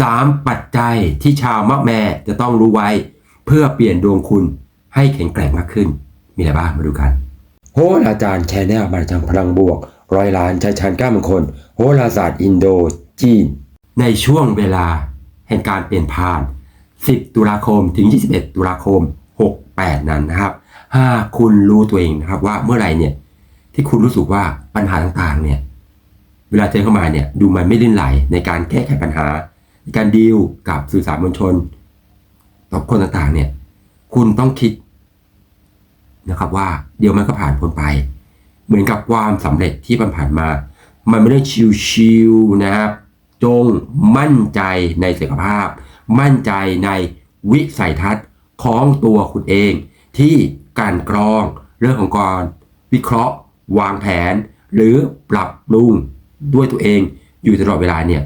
3 ปัจจัยที่ชาวมะแม่จะต้องรู้ไว้ เพื่อเปลี่ยนดวงคุณให้แข็งแกร่งมากขึ้น มีอะไรบ้างมาดูกัน โหราจารย์แชนแนลมาจังพลังบวก ร้อยล้านชายชาญก้ามงคล โหราศาสตร์อินโดจีน ในช่วงเวลาแห่งการเปลี่ยนผ่าน 10 ตุลาคมถึง 21 ตุลาคม 68 นั้นนะครับถ้าคุณรู้ตัวเองนะครับว่าเมื่อไหร่เนี่ยที่คุณรู้สึกว่าปัญหาต่างๆเนี่ยเวลาเจอเข้ามาเนี่ยดูมันไม่ลื่นไหลในการแก้ไขปัญหา ในการดีลกับสื่อสารมวลชนต่อคนต่างๆเนี่ย คุณต้องคิดนะครับว่าเดี๋ยวมันก็ผ่านพ้นไป เหมือนกับความสำเร็จที่มันผ่านมา มันไม่ได้ชิวๆนะครับ จงมั่นใจในศักยภาพ มั่นใจในวิสัยทัศน์ของตัวคุณเอง ที่การกรองเรื่องของการวิเคราะห์ วางแผน หรือปรับปรุงด้วยตัวเองอยู่ตลอดเวลาเนี่ย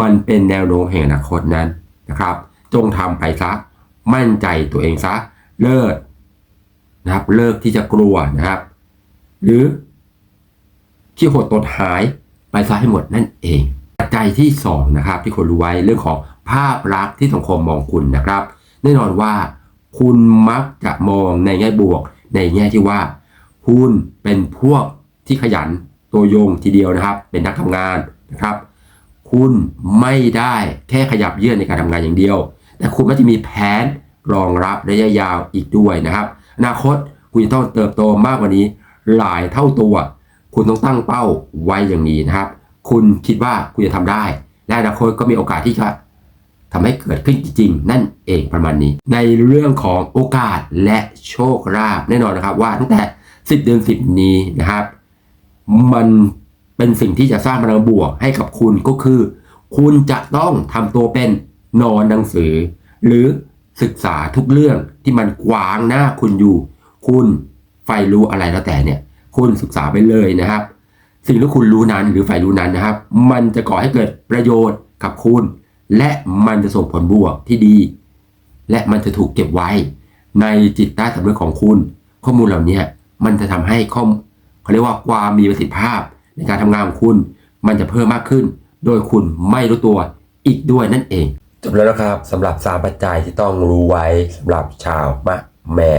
มันเป็นแนวโน้มแห่งอนาคตนั้นนะครับ จงทำไปซะ มั่นใจตัวเองซะ เลิกนะครับ เลิกที่จะกลัวนะครับ หรือที่หดตดหายไปซะให้หมดนั่นเองปัจจัยที่สองนะครับที่คนรู้ไว้เรื่องของภาพลักษณ์ที่สังคมมองคุณนะครับ แน่นอนว่า คุณมักจะมองในแง่บวก ในแง่ที่ว่า คุณเป็นพวกที่ขยันตัวยงทีเดียวนะครับ เป็นนักทำงานนะครับ คุณไม่ได้แค่ขยับเยื่อในการทำงานอย่างเดียว แต่คุณก็จะมีแผนรองรับระยะยาวอีกด้วยนะครับอนาคตคุณจะต้องเติบโตมากกว่านี้ หลายเท่าตัว คุณต้องตั้งเป้าไว้อย่างนี้นะครับ คุณคิดว่าคุณจะทำได้ และอนาคตก็มีโอกาสที่จะทำให้เกิดขึ้นจริงๆ นั่นเองประมาณนี้ ในเรื่องของโอกาสและโชคลาภแน่นอนนะครับว่าตั้งแต่ 10 เดือน 10 นี้นะครับ มัน เป็นสิ่งที่จะสร้างพลังบวกให้กับคุณก็คือ คุณจะต้องทำตัวเป็นนอนหนังสือ หรือศึกษาทุกเรื่องที่มันกวางหน้าคุณอยู่ คุณใฝ่รู้อะไรแล้วแต่เนี่ย คุณศึกษาไปเลยนะครับ สิ่งที่คุณรู้นั้นหรือใฝ่รู้นั้นนะครับ มันจะก่อให้เกิดประโยชน์กับคุณ และมันจะส่งผลบวกที่ดี และมันจะถูกเก็บไว้ ในจิตใต้สำนึกของคุณ ข้อมูลเหล่านี้มันจะทำให้ข้อเขาเรียกว่าความมีประสิทธิภาพ ในการทำงานของคุณ มันจะเพิ่มมากขึ้น โดยคุณไม่รู้ตัวอีกด้วยนั่นเองจบแล้วนะครับสำหรับ3ปัจจัยที่ต้องรู้ไว้สำหรับชาวมะแม่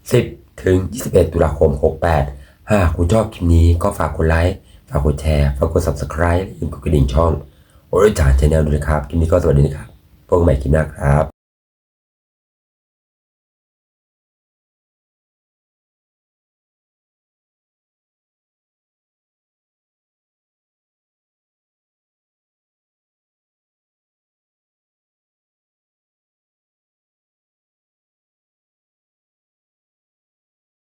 10 ถึง 21 ตุลาคม 68 หากคุณชอบคลิปนี้ก็ฝากกดไลค์ฝากกดแชร์ฝากกด subscribe และอย่าลืมกดกระดิ่งช่องโอริจานชาแนลด้วยนะครับ คลิปนี้ก็สวัสดีนะครับพบกันใหม่คลิปหน้าครับ